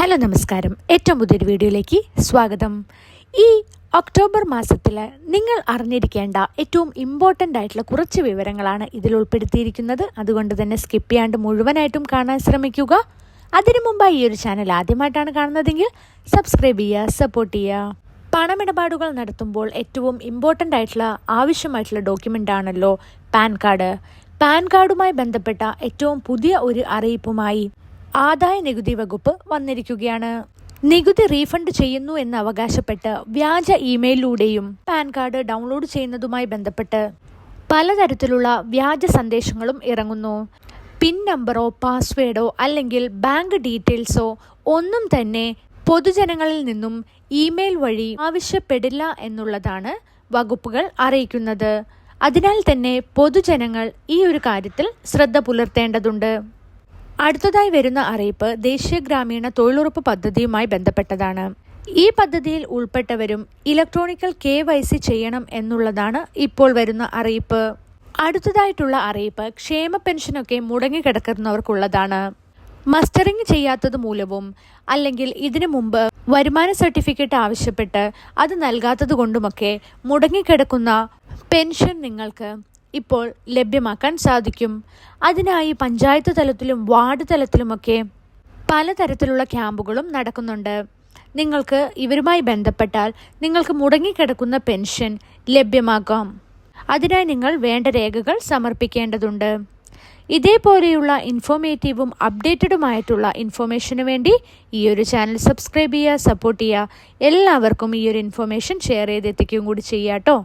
Hello നമസ്കാരം. ഏറ്റവും പുതിയൊരു വീഡിയോയിലേക്ക് സ്വാഗതം. ഈ ഒക്ടോബർ മാസത്തിൽ നിങ്ങൾ അറിഞ്ഞിരിക്കേണ്ട ഏറ്റവും ഇമ്പോർട്ടന്റ് ആയിട്ടുള്ള കുറച്ച് വിവരങ്ങളാണ് ഇതിൽ ഉൾപ്പെടുത്തിയിരിക്കുന്നത്. അതുകൊണ്ട് തന്നെ സ്കിപ്പ് ചെയ്യാണ്ട് മുഴുവനായിട്ടും കാണാൻ ശ്രമിക്കുക. അതിനു മുമ്പായി ഈ ഒരു ചാനൽ ആദ്യമായിട്ടാണ് കാണുന്നതെങ്കിൽ സബ്സ്ക്രൈബ് ചെയ്യുക സപ്പോർട്ട് ചെയ്യുക. പണമിടപാടുകൾ നടത്തുമ്പോൾ ഏറ്റവും ഇമ്പോർട്ടന്റ് ആയിട്ടുള്ള ആവശ്യമായിട്ടുള്ള ഡോക്യുമെന്റ് ആണല്ലോ പാൻ കാർഡ്. പാൻ കാർഡുമായി ബന്ധപ്പെട്ട ഏറ്റവും പുതിയ ഒരു അറിയിപ്പുമായി ആദായ നികുതി വകുപ്പ് വന്നിരിക്കുകയാണ്. നികുതി റീഫണ്ട് ചെയ്യുന്നു എന്ന് അവകാശപ്പെട്ട് വ്യാജ ഇമെയിലൂടെയും പാൻ കാർഡ് ഡൗൺലോഡ് ചെയ്യുന്നതുമായി ബന്ധപ്പെട്ട് പലതരത്തിലുള്ള വ്യാജ സന്ദേശങ്ങളും ഇറങ്ങുന്നു. പിൻ നമ്പറോ പാസ്വേഡോ അല്ലെങ്കിൽ ബാങ്ക് ഡീറ്റെയിൽസോ ഒന്നും തന്നെ പൊതുജനങ്ങളിൽ നിന്നും ഇമെയിൽ വഴി ആവശ്യപ്പെടില്ല എന്നുള്ളതാണ് വകുപ്പുകൾ അറിയിക്കുന്നത്. അതിനാൽ തന്നെ പൊതുജനങ്ങൾ ഈ ഒരു കാര്യത്തിൽ ശ്രദ്ധ പുലർത്തേണ്ടതുണ്ട്. അടുത്തതായി വരുന്ന അറിയിപ്പ് ദേശീയ ഗ്രാമീണ തൊഴിലുറപ്പ് പദ്ധതിയുമായി ബന്ധപ്പെട്ടതാണ്. ഈ പദ്ധതിയിൽ ഉൾപ്പെട്ടവരും ഇലക്ട്രോണിക്കൽ കെ വൈ സി ചെയ്യണം എന്നുള്ളതാണ് ഇപ്പോൾ വരുന്ന അറിയിപ്പ്. അടുത്തതായിട്ടുള്ള അറിയിപ്പ് ക്ഷേമ പെൻഷനൊക്കെ മുടങ്ങിക്കിടക്കുന്നവർക്കുള്ളതാണ് മസ്റ്ററിംഗ് ചെയ്യാത്തത് മൂലവും അല്ലെങ്കിൽ ഇതിനു മുമ്പ് വരുമാന സർട്ടിഫിക്കറ്റ് ആവശ്യപ്പെട്ട് അത് നൽകാത്തത് കൊണ്ടുമൊക്കെ മുടങ്ങിക്കിടക്കുന്ന പെൻഷൻ നിങ്ങൾക്ക് ഇപ്പോൾ ലഭ്യമാക്കാൻ സാധിക്കും. അതിനായി പഞ്ചായത്ത് തലത്തിലും വാർഡ് തലത്തിലുമൊക്കെ പലതരത്തിലുള്ള ക്യാമ്പുകളും നടക്കുന്നുണ്ട്. നിങ്ങൾക്ക് ഇവരുമായി ബന്ധപ്പെട്ടാൽ നിങ്ങൾക്ക് മുടങ്ങിക്കിടക്കുന്ന പെൻഷൻ ലഭ്യമാക്കാം അതിനായി നിങ്ങൾ വേണ്ട രേഖകൾ സമർപ്പിക്കേണ്ടതുണ്ട്. ഇതേപോലെയുള്ള ഇൻഫോർമേറ്റീവും അപ്ഡേറ്റഡുമായിട്ടുള്ള ഇൻഫോർമേഷന് വേണ്ടി ഈ ഒരു ചാനൽ സബ്സ്ക്രൈബ് ചെയ്യുക സപ്പോർട്ട് ചെയ്യുക. എല്ലാവർക്കും ഈ ഒരു ഇൻഫോർമേഷൻ ഷെയർ ചെയ്ത് എത്തിക്കുകയും കൂടി ചെയ്യാം കേട്ടോ.